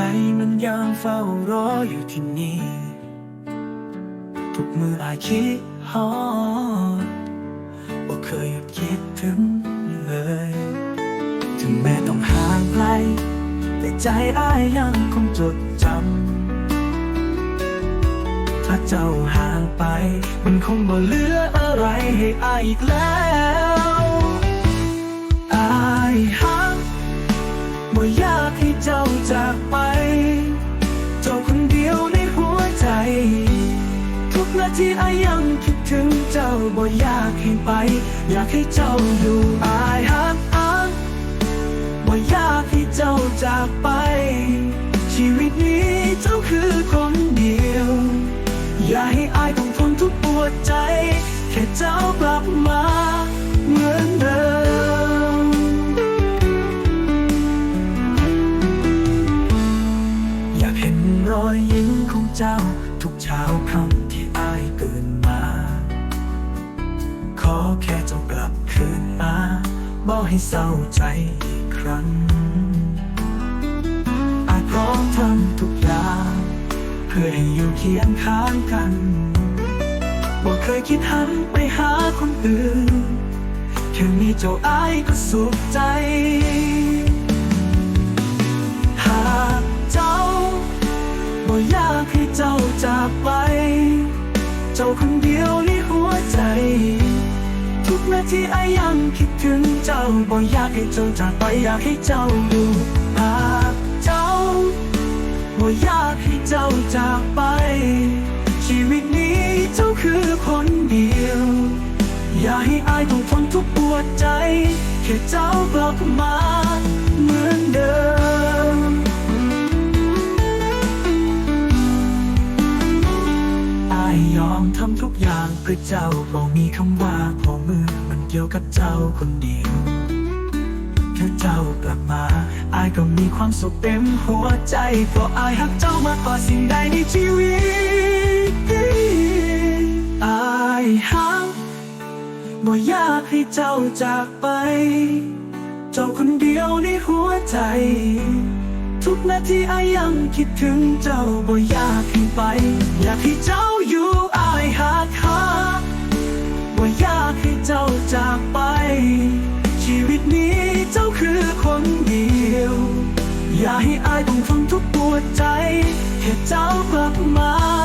ใจมันยังเฝ้ารออยู่ที่นี่ ทุกมืออาคิดฮอดว่าเคยหยุดคิดถึงเลย ถึงแม้ต้องห่างไกล แต่ใจอายยังคงจดจำ ถ้าเจ้าห่างไป มันคงบ่เหลืออะไรให้อายอีกแล้ว ทุกนาทีอายังคิดถึงเจ้าบ่อยากให้ไป อยากให้เจ้าอยู่อายหักอักบ่อยากให้เจ้าจากไป ชีวิตนี้เจ้าคือคนเดียว อย่าให้อายต้องทนทุกปวดใจ แค่เจ้ากลับมาเหมือนเดิมอยากเห็นรอยยิ้มของเจ้าทุกเช้าคำายตื่นมา ขอแค่เจ้ากลับคืนมาบอกให้เศร้าใจอีกครั้ง อายพร้อมทำทุกอย่าง เพื่อให้อยู่เคียงข้างกันบ่เคยคิดหันไปหาคนอื่นแค่มีเจ้าอายก็สุขใจ เจ้าคนเดียวในหัวใจ ทุกนาทีอายังคิดถึงเจ้าบ่อยากให้เจ้าจากไปอยากให้เจ้าอยู่หากเจ้าบ่อยากให้เจ้าจากไป ชีวิตนี้เจ้าคือคนเดียว อย่าให้อายต้องทนทุกปวดใจแค่เจ้ากลับมาเหมือนเดิมางเพื่อเจ้าบอกมีคำว่าพอมือมันเกี่ยวกับเจ้าคนเดียวถ้าเจ้ากลับมา อายก็มีความสุขเต็มหัวใจเพราะอายหักเจ้ามากกว่าสิ่งใดในชีวิตอายหักบ่อยากให้เจ้าจากไป เจ้าคนเดียวในหัวใจ ทุกนาทีไอายังคิดถึงเจ้าบ่อยากให้ไป อยากให้เจ้าอยู่อายหักหักว่าอยากให้เจ้าจากไป ชีวิตนี้เจ้าคือคนเดียว อย่าให้อายต้องฟังทุกปวดใจแค่เจ้ากลับมา